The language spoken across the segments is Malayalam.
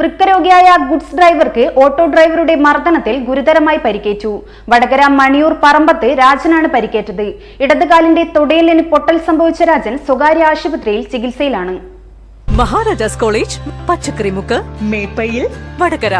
വൃക്കരോഗിയായ ഗുഡ്സ് ഡ്രൈവർക്ക് ഓട്ടോ ഡ്രൈവറുടെ മർദ്ദനത്തിൽ ഗുരുതരമായി പരിക്കേറ്റു. വടകര മണിയൂർ പറമ്പത്ത് രാജനാണ് പരിക്കേറ്റത്. ഇടതുകാലിന്റെ തൊടയിലിന് പൊട്ടൽ സംഭവിച്ച രാജൻ സ്വകാര്യ ആശുപത്രിയിൽ ചികിത്സയിലാണ്. മഹാരാജാസ് കോളേജ് പച്ചക്കറിമുക്ക് മേപ്പയിൽ വടകര.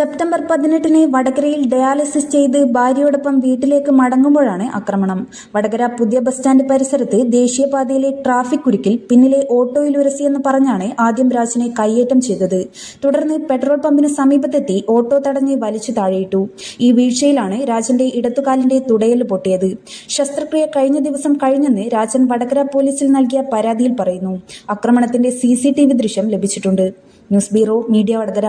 സെപ്റ്റംബർ പതിനെട്ടിന് വടകരയിൽ ഡയാലിസിസ് ചെയ്ത് ഭാര്യയോടൊപ്പം വീട്ടിലേക്ക് മടങ്ങുമ്പോഴാണ് ആക്രമണം. വടകര പുതിയ ബസ് സ്റ്റാൻഡ് പരിസരത്ത് ദേശീയപാതയിലെ ട്രാഫിക് കുരുക്കിൽ പിന്നിലെ ഓട്ടോയിൽ ഉരസിയെന്ന് പറഞ്ഞാണ് ആദ്യം രാജിനെ കയ്യേറ്റം ചെയ്തത്. തുടർന്ന് പെട്രോൾ പമ്പിന് സമീപത്തെത്തി ഓട്ടോ തടഞ്ഞ് വലിച്ചു താഴെയിട്ടു. ഈ വീഴ്ചയിലാണ് രാജന്റെ ഇടത്തുകാലിന്റെ തുടയൽ പൊട്ടിയത്. ശസ്ത്രക്രിയ കഴിഞ്ഞ ദിവസം കഴിഞ്ഞെന്ന് രാജൻ വടകര പോലീസിൽ നൽകിയ പരാതിയിൽ പറയുന്നു. ആക്രമണത്തിന്റെ സി ദൃശ്യം ലഭിച്ചിട്ടുണ്ട്. News bureau media Vadakara.